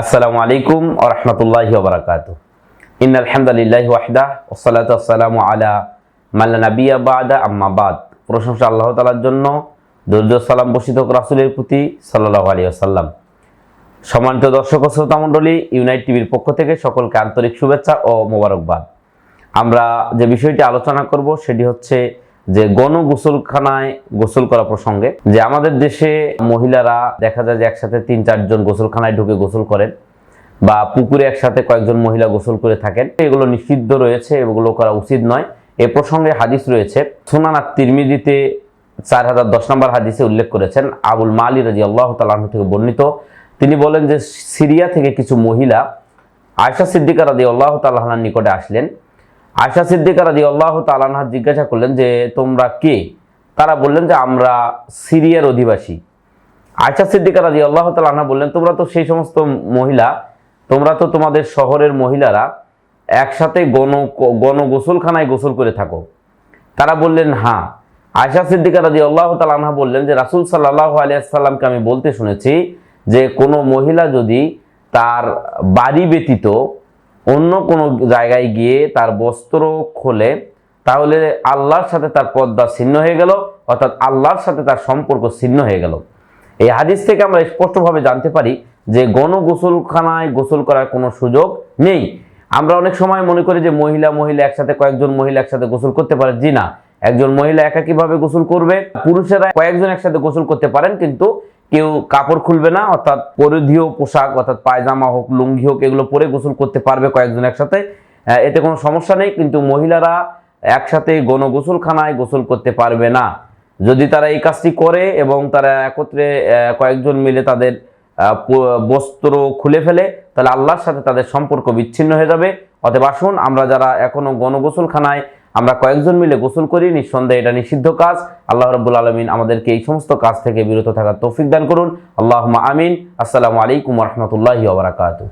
আসসালামু আলাইকুম ও রহমতুল্লাহি ওবরাকাত ইন আলহামদুলিল্লাহ ওয়াহদা ওসালাত আসসালামু আলা মাল্লা নাবিয়া বাদা, আম্মা বাদ। প্রশংসা আল্লাহ তালার জন্য দরুদ সালাম বসিত রাসুলের প্রতি সাল্লাহ আলী আসাল্লাম সম্মানিত দর্শক ও শ্রোতা মণ্ডলী, ইউনাইট টিভির পক্ষ থেকে সকলকে আন্তরিক শুভেচ্ছা ও মোবারকবাদ। আমরা যে বিষয়টি আলোচনা করব, সেটি হচ্ছে যে গণ গোসলখানায় গোসল করা প্রসঙ্গে, যে আমাদের দেশে মহিলারা দেখা যায় যে একসাথে তিন, চারজন গোসলখানায় ঢুকে গোসল করেন বা পুকুরে একসাথে কয়েকজন মহিলা গোসল করে থাকেন। এগুলো নিষিদ্ধ রয়েছে, এগুলো করা উচিত নয়। এ প্রসঙ্গে হাদিস রয়েছে, সুনানা তিরমিদিতে চার হাজার দশ নম্বর হাদিসে উল্লেখ করেছেন আবুল মালি রাজি আল্লাহ তালাহ থেকে বর্ণিত। তিনি বলেন যে সিরিয়া থেকে কিছু মহিলা আয়সা সিদ্দিকা রাজি আল্লাহ তাল্লাহার নিকটে আসলেন। আয়সা সিদ্দিকা রাজি আল্লাহ তালাহা জিজ্ঞাসা করলেন যে, তোমরা কে? তারা বললেন যে, আমরা সিরিয়ার অধিবাসী। আয়সা সিদ্দিকা রাজি আল্লাহ তালাহা বললেন, তোমরা তো সেই সমস্ত মহিলা, তোমরা তো তোমাদের শহরের মহিলারা একসাথে গণ গণ গোসলখানায় গোসল করে থাকো। তারা বললেন হ্যাঁ। আয়সা সিদ্দিকা রাজি আল্লাহ তালাহা বললেন যে, রাসুল সাল্লাহ আলিয়াল্লামকে আমি বলতে শুনেছি যে, কোনো মহিলা যদি তার বাড়ি ব্যতীত অন্য কোনো জায়গায় গিয়ে তার বস্ত্র খোলে, তাহলে আল্লাহর সাথে তার পদ্মা ছিন্ন হয়ে গেল, অর্থাৎ আল্লাহর সাথে তার সম্পর্ক ছিন্ন হয়ে গেল। এই হাদিস থেকে আমরা স্পষ্টভাবে জানতে পারি যে গণ গোসলখানায় গোসল করার কোনো সুযোগ নেই। আমরা অনেক সময় মনে করি যে মহিলা মহিলা একসাথে কয়েকজন মহিলা একসাথে গোসল করতে পারে। জি না, একজন মহিলা একাকীভাবে গোসল করবে, পুরুষেরা কয়েকজন একসাথে গোসল করতে পারেন, কিন্তু কেউ কাপড় খুলবে না, অর্থাৎ পরিধীয় পোশাক, অর্থাৎ পায়জামা হোক, লুঙ্গি হোক, এগুলো পরে গোসল করতে পারবে কয়েকজন একসাথে। এতে কোনো সমস্যা নেই, কিন্তু মহিলারা একসাথে গণ গোসলখানায় গোসল করতে পারবে না। যদি তারা এই কাজটি করে এবং তারা একত্রে কয়েকজন মিলে তাদের বস্ত্র খুলে ফেলে, তাহলে আল্লাহর সাথে তাদের সম্পর্ক বিচ্ছিন্ন হয়ে যাবে। অতএব আসুন, আমরা যারা এখনও গণগোসলখানায় আমরা কয়েকজন মিলে গোসল করি, নিঃসন্দেহে এটা নিষিদ্ধ কাজ। আল্লাহ রব্বুল আলমিন আমাদেরকে এই সমস্ত কাজ থেকে বিরত থাকার তৌফিক দান করুন। আল্লাহ আমিন। আসসালামু আলাইকুম রহমতুল্লাহি ওবরাকাতু